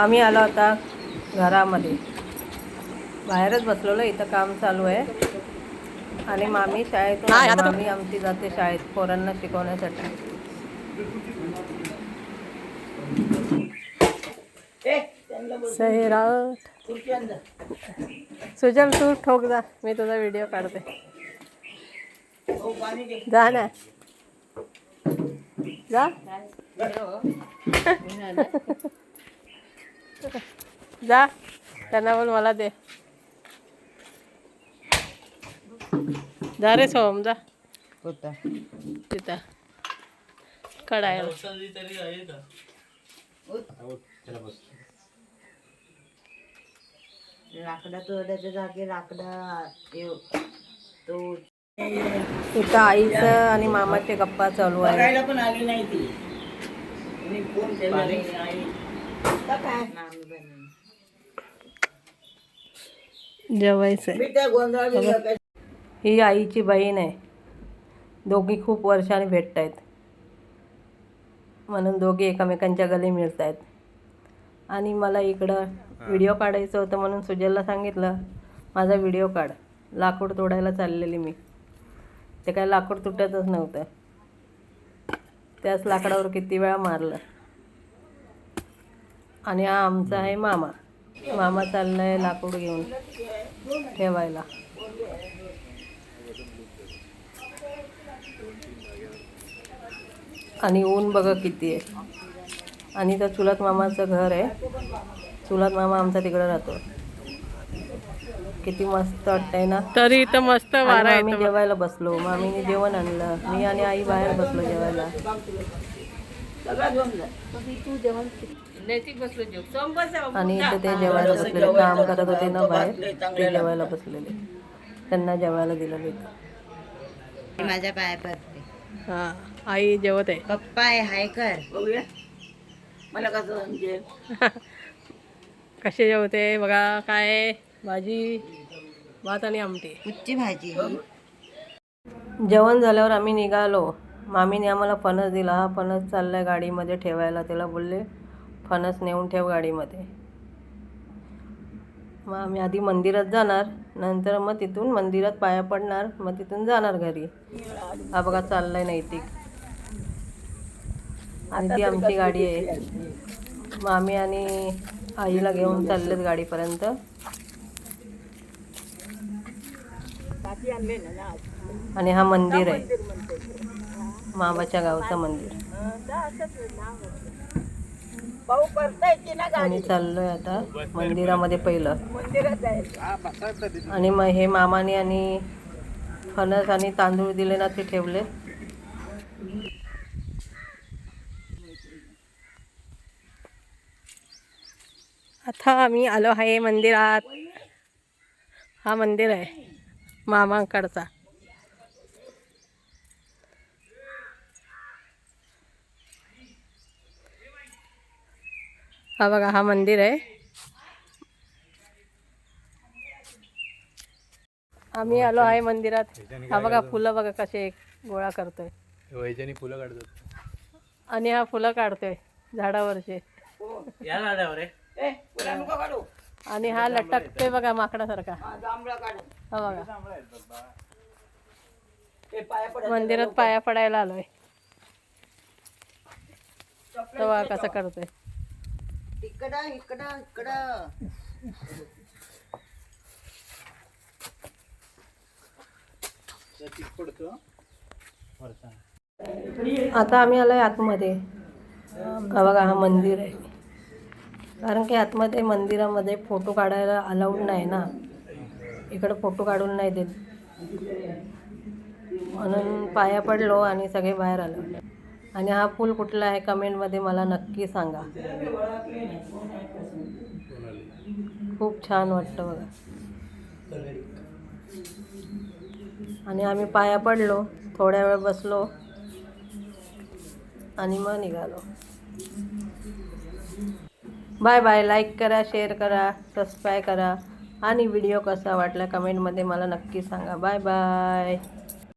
आम्ही आलो आता घरामध्ये. बाहेरच बसलेलो इथं काम चालू आहे. आणि मामी. आता- मामी आमची जाते शाळेत पोरांना शिकवण्यासाठी. सुजल तू ठोक जा मी तुझा व्हिडिओ काढते. जा ना. जा. जा. त्यांना बोल मला दे. जा रे सोम जा. तिथं. कडायला लाकडा तोडायच्या जागी लाकडा येऊ तो इथं आईचं आणि मामाचे गप्पा चालू आहे पण आली नाही ती. मी फोन केला जेवायचं ही आईची बहीण आहे. दोघी खूप वर्षाने भेटत आहेत म्हणून दोघी एकमेकांच्या गले मिळत आहेत आणि मला इकडं व्हिडिओ काढायचं होतं म्हणून सुजलला सांगितलं माझा व्हिडिओ काढ. लाकूड तोडायला चाललेली मी. ते काय लाकूड तुटतच नव्हतं. त्याच लाकडावर किती वेळा मारलं. आणि हा आमचा आहे मामा. मामा चाललाय लाकूड घेऊन ठेवायला. आणि ऊन बघा किती आहे. आणि तर चुलत मामाचं घर आहे. चुलत मामा आमचा तिकडे राहतो. किती मस्त वाटतंय ना? तरी इथं मस्त आणि आम्ही जेवायला बसलो. मामीने जेवण आणलं. मी आणि आई बाहेर बसलो जेवायला. आणि इथे ते जेवायला बसलेले काम करत होते ना बाहेर ते जेवायला बसलेले. त्यांना जेवायला दिलेलं इथं. माझ्या पाया पडते. हां आई जेवत आहे. पप्पा आहे हाय कर. बघूया. मला कसं समजेल? कसे जेवते बघा काय भाजी भात आणि आमटी. कुठची भाजी. जेवण झाल्यावर आम्ही निघालो. मामीने आम्हाला फणस दिला. हा फणस चाललाय गाडीमध्ये ठेवायला. त्याला बोलले फणस नेऊन ठेव गाडीमध्ये. मग आम्ही आधी मंदिरात जाणार. नंतर मग तिथून मंदिरात पाया पडणार. मग तिथून जाणार घरी. हा बघा चाललाय नैतिक. आणि ती आमची गाडी आहे. मामी आणि आईला घेऊन चाललेत गाडीपर्यंत. आणि हा मंदिर आहे. मामाच्या गावचं मंदिर. आणि चाललोय आता मंदिरामध्ये पहिलं. आणि मग हे मामाने आणि फणस आणि तांदूळ दिले ना ते ठेवले. आता आम्ही आलो आहे मंदिरात. हा मंदिर आहे मामाकडचा. हा बघा हा मंदिर आहे. आम्ही आलो आहे मंदिरात. हा बघा फुलं बघा कसे गोळा करतोय. वैजनी फुलं काढतात. आणि हा फुलं काढतोय झाडावरचे. या झाडावर ए पुरा नको काढू. आणि हा लटकतोय बघा माकडासारखा. हा जांभळा काढ हा बघा. मंदिरात पाया पडायला आलोय. तो बघा कसं करतोय? इकडं इकडं इकडं. पडतो आता आम्ही आलोय आतमध्ये. बघा हा मंदिर आहे. कारण की आतमध्ये मंदिरामध्ये फोटो काढायला अलाउड नाही ना. इकडं फोटो काढून नाही देत. म्हणून पाया पडलो आणि सगळे बाहेर आलो. आणि हा फूल कुठला आहे कमेंटमध्ये मला नक्की सांगा. खूप छान वाटतं बघा. आणि आम्ही पाया पडलो थोड्या वेळ बसलो आणि मग निघालो. बाय बाय लाईक करा शेअर करा सबस्क्राईब करा आणि व्हिडिओ कसा वाटला कमेंटमध्ये मला नक्की सांगा. Bye bye.